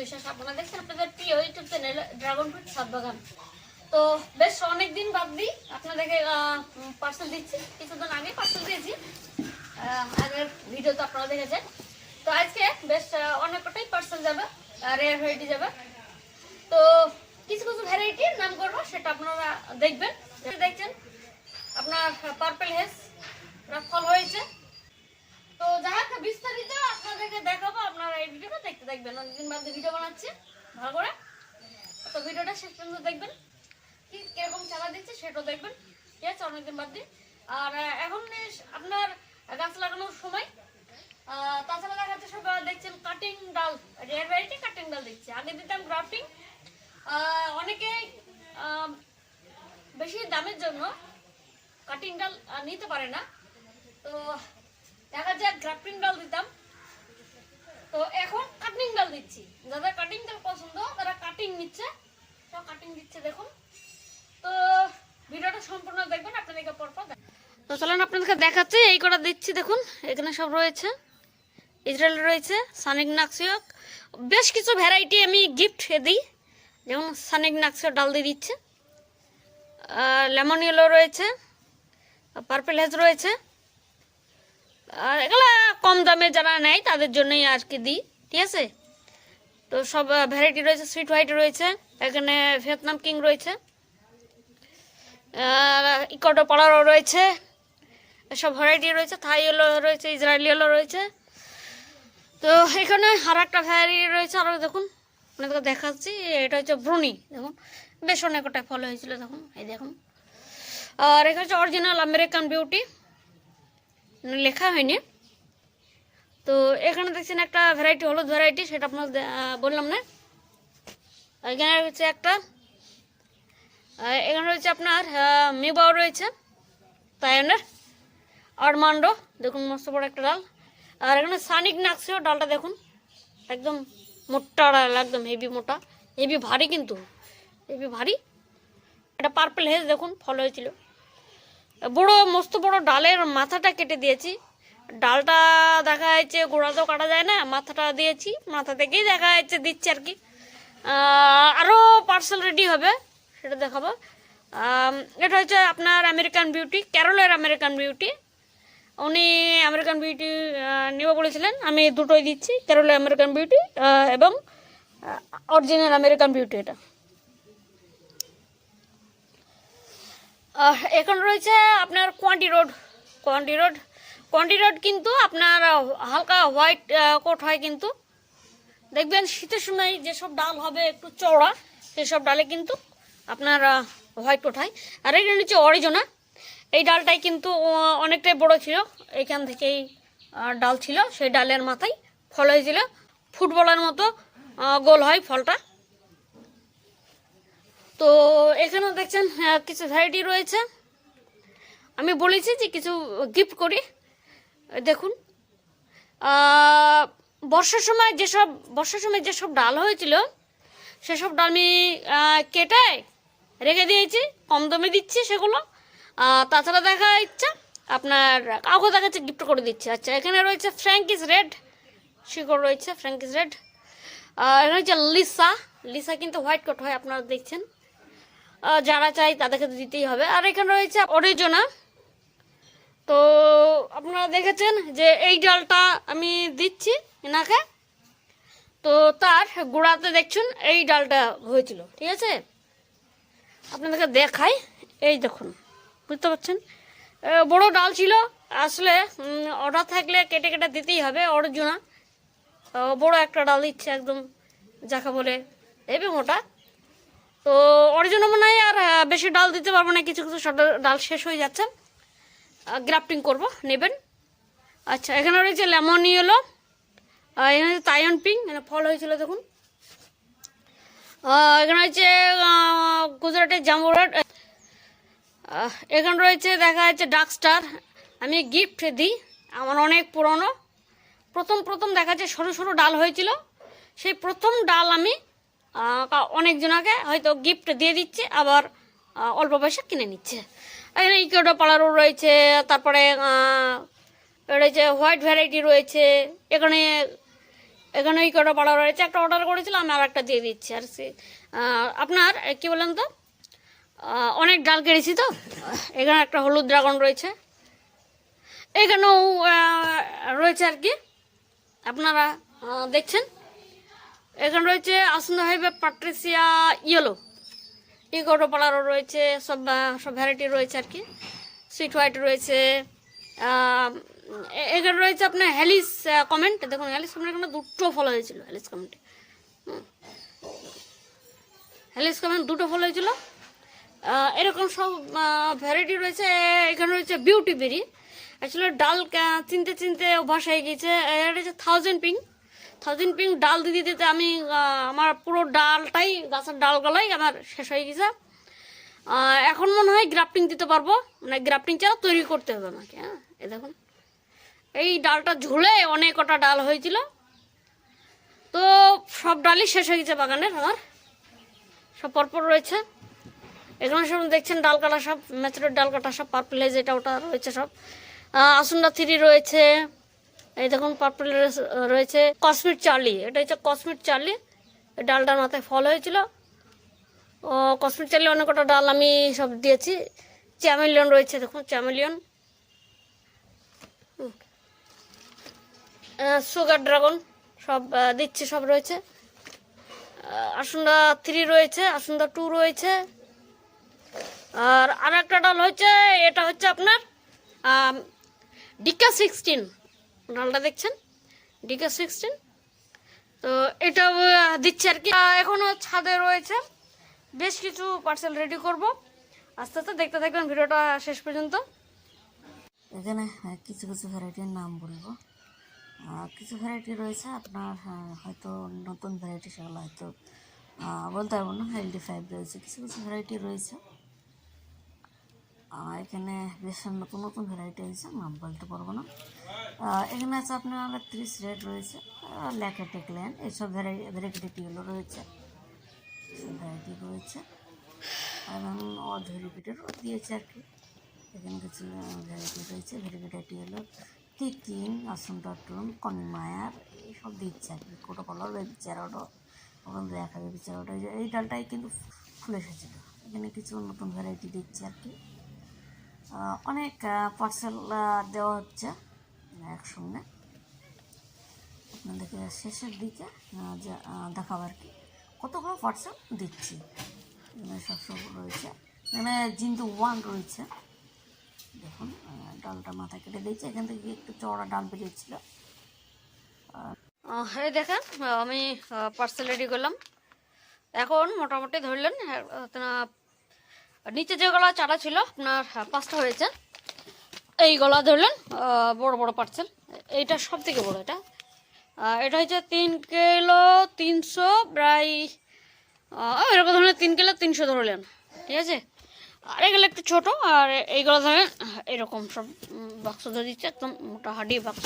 বিশ্বাস আপনারা দেখছেন আপনাদের প্রিয় ইউটিউব চ্যানেল ড্রাগন ফ্রুট সাত বাগান। তো বেশ অনেক দিন বাদ দিই আপনাদেরকে পার্সেল দিচ্ছি। কিছুদিন আগে পার্সেল দিয়েছি। আগের ভিডিও তো আপনারা দেখেছেন। তো আজকে বেশ আহ, অনেক কটাই পার্সেল যাবে রেয়ার ভ্যারাইটি যাবে। তো কিছু কিছু ভ্যারাইটির নাম করব সেটা আপনারা দেখবেন। দেখছেন আপনার পার্পেল হেস ফল হয়েছে। তো যাই হোক, বিস্তারিত আপনাদেরকে দেখাবো। আপনারা এই ভিডিওটা দেখতে দেখবেন। অনেকদিন বাদে ভিডিও বানাচ্ছি। ভালো করে। তো ভিডিওটা শেষ দেখবেন। কি, কীরকম চালা দিচ্ছে সেটাও দেখবেন। ঠিক আছে, অনেকদিন বাদ। দিয়ে আর এখন আপনার গাছ লাগানোর সময় তাছাড়া দেখা সব দেখছেন কাটিং ডাল রেয়ার ভ্যারাইটি কাটিং ডাল দিচ্ছে। আগে দিতাম গ্রাফটিং। অনেকেই বেশি দামের জন্য কাটিং ডাল নিতে পারে না। তো দেখা ডাল দিতাম, তো এখন কাটিং ডাল দিচ্ছি। যাদের কাটিং ডাল পছন্দ, তারা কাটিং নিচ্ছে। তো কাটিং দিচ্ছে, দেখুন। তো ভিডিওটা সম্পূর্ণ দেখবেন, আপনাদেরকে পরপর তো চলেন আপনাদেরকে দেখাচ্ছি, এই কটা দিচ্ছি, দেখুন। এখানে সব রয়েছে। ইসরায়েল রয়েছে সানিক নাক্সিয়ক বেশ কিছু ভ্যারাইটি আমি গিফট দিই। যেমন সানিক নাক্সিয়ক ডাল দিয়ে দিচ্ছে। লেমন ইয়েলো রয়েছে। পার্পেল হেজ রয়েছে। আর এগুলা কম দামে যারা নেয়, তাদের জন্যই আর কি দিই, ঠিক আছে? তো সব ভ্যারাইটি রয়েছে সুইট হোয়াইট রয়েছে, এখানে ভিয়েতনাম কিং রয়েছে ইকোটো পাড়ারও রয়েছে, সব ভ্যারাইটি রয়েছে থাই ইয়েলো রয়েছে ইসরায়েল ইয়েলো রয়েছে। তো এখানে আর একটা ভ্যারাইটি রয়েছে আরও দেখুন, আপনাদেরকে দেখাচ্ছি, এটা হচ্ছে ব্রুনি, দেখুন, বেশ অনেক কটা ফল হয়েছিল, দেখুন, এই দেখুন। আর এখানে হচ্ছে অরিজিনাল আমেরিকান বিউটি লেখা হয়নি। তো এখানে দেখছেন একটা ভ্যারাইটি হলুদ ভ্যারাইটি সেটা আপনার বললাম না। এখানে রয়েছে একটা এখানে রয়েছে আপনার মিবাও রয়েছে তায়নের আরমান্ডো, দেখুন মস্ত বড় একটা ডাল। আর এখানে সানিক নাকসিও ডালটা দেখুন, একদম মোটা ডাল, একদম হেভি মোটা। হেভি ভারী কিন্তু হেভি ভারী। এটা পার্পল হেজ দেখুন, ফল হয়েছিল। বড়, মস্ত বড় ডালের মাথাটা কেটে দিয়েছি। ডালটা দেখা যাচ্ছে গোড়া তো কাটা যায় না, মাথাটা দিয়েছি, মাথা থেকেই দেখা যাচ্ছে দিচ্ছে আর কি। আরও পার্সেল রেডি হবে, সেটা দেখাবো। এটা হচ্ছে আপনার আমেরিকান বিউটি ক্যারলের আমেরিকান বিউটি উনি আমেরিকান বিউটি নেব বলেছিলেন, আমি দুটোই দিচ্ছি ক্যারলের আমেরিকান বিউটি এবং অরিজিনাল আমেরিকান বিউটি এটা। এখন রয়েছে আপনার কোয়ান্টি রোড কোয়ান্টি রোড। কোয়ান্টি রোড কিন্তু আপনার হালকা হোয়াইট কোট হয় কিন্তু। দেখবেন শীতের সময় যেসব ডাল হবে একটু চওড়া, সেসব ডালে কিন্তু আপনার হোয়াইট কোট হয়। আর এটা হচ্ছে অরিজনা। এই ডালটাই কিন্তু অনেকটাই বড় ছিল। এইখান থেকেই ডাল ছিল। সেই ডালের মাথায় ফল হয়েছিল। ফুটবলের মতো গোল হয় ফলটা। তো এখানেও দেখছেন কিছু ভ্যারাইটি রয়েছে। আমি বলেছি যে কিছু গিফট করি। দেখুন বর্ষার সময় যেসব বর্ষার সময় যেসব ডাল হয়েছিল সেসব ডাল আমি আহ, কেটে রেখে দিয়েছি কম দামে দিচ্ছি সেগুলো। তাছাড়া দেখা ইচ্ছা আপনার কাউকে দেখাচ্ছে গিফট করে দিচ্ছি। আচ্ছা এখানে রয়েছে ফ্র্যাঙ্কিস রেড শিকড় রয়েছে ফ্র্যাঙ্কিস রেড এখানে হচ্ছে লিসা লিসা কিন্তু হোয়াইট কোট হয় আপনারা দেখছেন। যারা চাই তাদেরকে তো দিতেই হবে। আর এখানে রয়েছে অরিজনা। তো আপনারা দেখেছেন যে এই ডালটা আমি দিচ্ছি এনাকে। তো তার গোড়াতে দেখছেন এই ডালটা হয়েছিল, ঠিক আছে? আপনাদেরকে দেখাই। এই দেখুন, বুঝতে পারছেন? বড় ডাল ছিল। আসলে অর্ডার থাকলে কেটে কেটে দিতেই হবে অর্জুনা। বড় একটা ডাল দিচ্ছে একদম, যাকে বলে এবি মোটা। তো অরিজিন মনে হয় আর বেশি ডাল দিতে পারব না কিছু কিছু ডাল শেষ হয়ে যাচ্ছে। গ্রাফটিং করব নেবেন। আচ্ছা এখানে রয়েছে লেমন ইয়েলো এখানে হচ্ছে তাইন পিঙ্ক এখানে ফল হয়েছিল দেখুন। এখানে হচ্ছে গুজরাটের জাম্বুরাট আহ, এখানে রয়েছে দেখা যাচ্ছে ডার্ক স্টার আমি গিফট দিই আমার অনেক পুরনো। প্রথম প্রথম দেখা যাচ্ছে সরু সরু ডাল হয়েছিল। সেই প্রথম ডাল আমি অনেকজনাকে হয়তো গিফট দিয়ে দিচ্ছে, আবার অল্প পয়সা কিনে নিচ্ছে। এখানে ইকোডো পালারও রয়েছে, তারপরে রয়েছে হোয়াইট ভ্যারাইটি রয়েছে, এখানে এখানে কটা পাড়া রয়েছে। একটা অর্ডার করেছিলাম আর একটা দিয়ে দিচ্ছি। আর সে আপনার কী বলেন তো? অনেক ডাল কেটেছি তো? এখানে একটা হলুদ ড্রাগন রয়েছে। এখানেও রয়েছে আর কি। আপনারা দেখছেন? এখানে রয়েছে আসন্দ হাইবে পাট্রেসিয়া ইয়েলো ইগোটো পালারও রয়েছে, সব সব ভ্যারাইটি রয়েছে আর কি। সুইট হোয়াইট রয়েছে এখানে রয়েছে আপনার হ্যালিস কমেন্ট দেখুন হ্যালিস কমেন্ট এখানে দুটো ফলো হয়েছিল হ্যালিস কমেন্টে হ্যালিস কমেন্ট দুটো ফলো হয়েছিল। এরকম সব ভ্যারাইটি রয়েছে। এখানে রয়েছে বিউটি বেরি অ্যাকচুয়ালি ডাল চিনতে চিনতে অভ্যাস হয়ে গিয়েছে। এটা হচ্ছে থাউজেন্ড পিং থাউজেন্ড পিং ডাল দিতে দিতে আমি আমার পুরো ডালটাই, গাছের ডালগুলোই আমার শেষ হয়ে গেছে। এখন মনে হয় গ্রাফটিং দিতে পারব। মানে গ্রাফটিং ছাড়া তৈরি করতে হবে আমাকে হ্যাঁ? এ দেখুন। এই ডালটা ঝুলে অনেক কটা ডাল হয়েছিল। তো সব ডালই শেষ হয়ে গেছে বাগানের আমার। সব পরপর রয়েছে। এখানে সব দেখছেন ডাল কাটা সব ম্যাচুরের ডাল কাটা সব পার্পল এটা ওটা রয়েছে সব। আসুন্ডা থ্রি রয়েছে। এই দেখুন পার্পল রয়েছে কসমিট চার্লি এটা হচ্ছে কসমিট চার্লি ডালটার মাথায় ফল হয়েছিল। ও কসমিক চার্লি অনেক কটা ডাল আমি সব দিয়েছি। চ্যামেলিয়ন রয়েছে, দেখুন চ্যামেলিয়ন সুগার ড্রাগন সব দিচ্ছে, সব রয়েছে। আসুন্দা থ্রি রয়েছে আসুন্দা টু রয়েছে। আর আর একটা ডাল হচ্ছে, এটা হচ্ছে আপনার ডিকা সিক্সটিন ডালটা দেখছেন? ডিকা সিক্সটিন। তো এটা দিচ্ছে আর কি। আহ, এখনও ছাদে রয়েছে। বেশ কিছু পার্সেল রেডি করব। আস্তে আস্তে দেখতে থাকবেন ভিডিওটা শেষ পর্যন্ত। এখানে কিছু কিছু ভ্যারাইটির নাম বলব। কিছু ভ্যারাইটি রয়েছে আপনার হয়তো নতুন ভ্যারাইটি সেগুলো হয়তো বলতে পারব না। এলডি ফাইভ রয়েছে। কিছু কিছু ভ্যারাইটি রয়েছে। এখানে বেশ নতুন নতুন ভ্যারাইটি হয়েছে নাম বলতে পারব না। এখানে আছে আপনার ত্রিশ রেড রয়েছে ল্যাকেটেক ল্যান্ড এইসব ভ্যারাইটি ভ্যারাইটিগুলো রয়েছে। ভ্যারাইটি রয়েছে। এবং অধরিপিটেরও দিয়েছে আর কি। এখানে কিছু ভ্যারাইটি রয়েছে ভ্যারাইটি হলো টিকিং আসুনটাটুন কনমায়ার, এইসব দিচ্ছে আর কি। কোটো কলার বেবিচারাটা ওখান দেখা বেবিচারাটা এই এই ডালটাই কিন্তু ফুল এসেছিল। এখানে কিছু নতুন ভ্যারাইটি দিচ্ছে আর কি। অনেক পার্সেল দেওয়া হচ্ছে, একসঙ্গে। আপনাদেরকে শেষের দিকে দেখাবো আর কি। কতগুলো পার্সেল দিচ্ছি? এখানে সব সব রয়েছে। এখানে জিন্দু ওয়ান রয়েছে। দেখুন ডালটা মাথা কেটে দিয়েছে। এখান থেকে একটু চওড়া ডাল বেরিয়েছিল। এই দেখেন, আমি পার্সেল রেডি করলাম। এখন মোটামুটি ধরলেন নিচে যে গলা চারা ছিল, আপনার পাঁচটা হয়েছে। এই গলা ধরলেন বড় বড় পার্সেল এইটা সব থেকে বড় এটা। এটা হচ্ছে তিন কিলো তিনশো, প্রায় এরকম ধরনের তিন কিলো তিনশো ধরলেন। ঠিক আছে? আর এগুলো একটু ছোটো, আর এইগুলো ধরেন এরকম সব বাক্স ধরে দিচ্ছে, একদম মোটা হাডি বাক্স।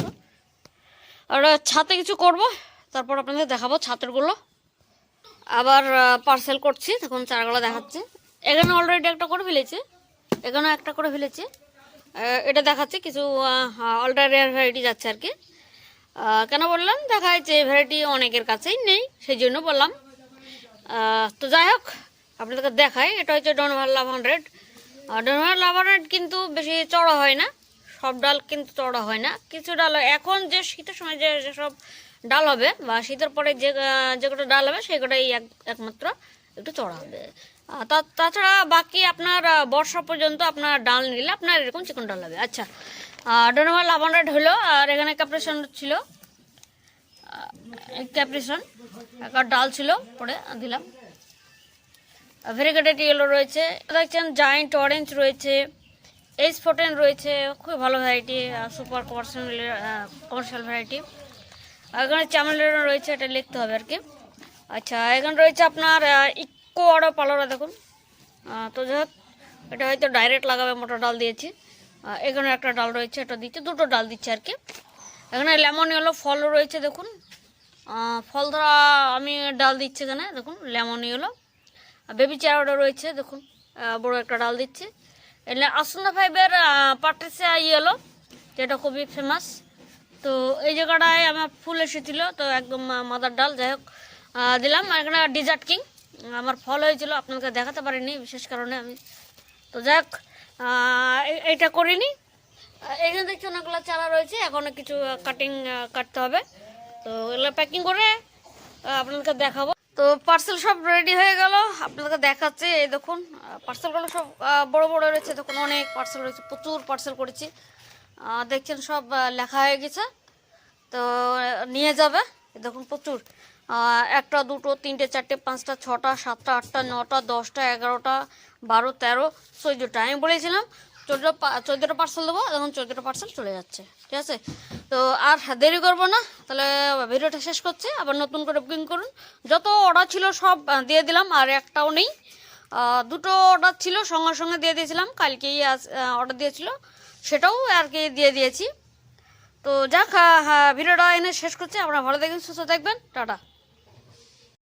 আর ছাতে কিছু করব, তারপর আপনাদের দেখাবো ছাতেরগুলো আবার পার্সেল করছি তখন চারগুলো দেখাচ্ছে। এখানে অলরেডি একটা করে ফেলেছি। এখানে একটা করে ফেলেছি। এটা দেখাচ্ছে কিছু অল্টার রেয়ার ভ্যারাইটি যাচ্ছে আর কি। কেন বললাম? দেখা যাচ্ছে এই ভ্যারাইটি অনেকের কাছেই নেই সেই জন্য বললাম তো যাই হোক, আপনাদেরকে দেখাই। এটা হচ্ছে ডনভার লাভ হান্ড্রেড ডনভার লাভ হান্ড্রেড কিন্তু বেশি চড়া হয় না। সব ডাল কিন্তু চড়া হয় না। কিছু ডাল। এখন যে শীতের সময় যে যেসব ডাল হবে বা শীতের পরে যে যে কটা ডাল হবে সেই কটাই এক- একমাত্র একটু চড়া হবে। তাছাড়া বাকি আপনার বর্ষা পর্যন্ত আপনার ডাল নিলে আপনার এরকম চিকন ডাল হবে। আচ্ছা। ডোনোমাল লাভ হান্ড্রেড হলো। আর এখানে ক্যাপ্রেশন ছিল। ক্যাপ্রিসন একটা ডাল ছিল পরে দিলাম। ভেরিগেটেড ইয়েলো রয়েছে। দেখছেন জায়েন্ট অরেঞ্জ রয়েছে। এইচ ফোর্টেন রয়েছে। খুবই ভালো variety super commercial commercial variety এখানে চামেলের রয়েছে, এটা লিখতে হবে আর কি। আচ্ছা এখানে রয়েছে আপনার আরও পালোরা দেখুন। তো যাই হোক, এটা হয়তো ডাইরেক্ট লাগাবে মোটা ডাল দিয়েছি। এখানে একটা ডাল রয়েছে, এটা দিচ্ছে, দুটো ডাল দিচ্ছে আর কি। এখানে লেমন ইয়েলো ফল রয়েছে দেখুন। ফল ধরা আমি ডাল দিচ্ছি এখানে, দেখুন লেমন ইয়েলো বেবি চারাটা রয়েছে, দেখুন বড় একটা ডাল দিচ্ছে। এলে আসুনা ফাইভের পাট্রেসিয়া ইয়েলো যেটা খুবই ফেমাস তো এই জায়গাটায় আমার ফুল এসেছিল, তো একদম মাদার ডাল, যাই হোক দিলাম। এখানে ডিজার্ট কিং আমার ফল হয়েছিল আপনাকে দেখাতে পারিনি বিশেষ কারণে আমি। তো যাক আহ, এ- এইটা করিনি। এখানে দেখছি অনেকগুলো চারা রয়েছে এখনও কিছু কাটিং কাটতে হবে। তো এগুলো প্যাকিং করে আপনাদেরকে দেখাবো। তো পার্সেল সব রেডি হয়ে গেল আপনাদেরকে দেখাচ্ছে এই দেখুন। পার্সেলগুলো সব বড় বড় রয়েছে দেখুন অনেক পার্সেল রয়েছে প্রচুর পার্সেল করেছি। দেখছেন সব লেখা হয়ে গেছে। তো নিয়ে যাবে দেখুন প্রচুর। একটা, দুটো, তিনটে, চারটে, পাঁচটা, ছটা, সাতটা, আটটা, নটা, দশটা, এগারোটা, বারো, তেরো, চোদ্দোটা। আমি বলেছিলাম চোদ্দ চোদ্দোটা পার্সেল দেবো, এখন চোদ্দোটা পার্সেল চলে যাচ্ছে, ঠিক আছে? তো আর দেরি করব না, তাহলে ভিডিওটা শেষ করছে, আবার নতুন করে বুকিং করুন। যত অর্ডার ছিল সব দিয়ে দিলাম, আর একটাও নেই। দুটো অর্ডার ছিল, সঙ্গে সঙ্গে দিয়ে দিয়েছিলাম, কালকেই আজ অর্ডার দিয়েছিল, সেটাও আর কি দিয়ে দিয়েছি। তো যাক ভিডিওটা এনে শেষ করছি, আপনারা ভালো দেখবেন সুস্থ থাকবেন, টাটা।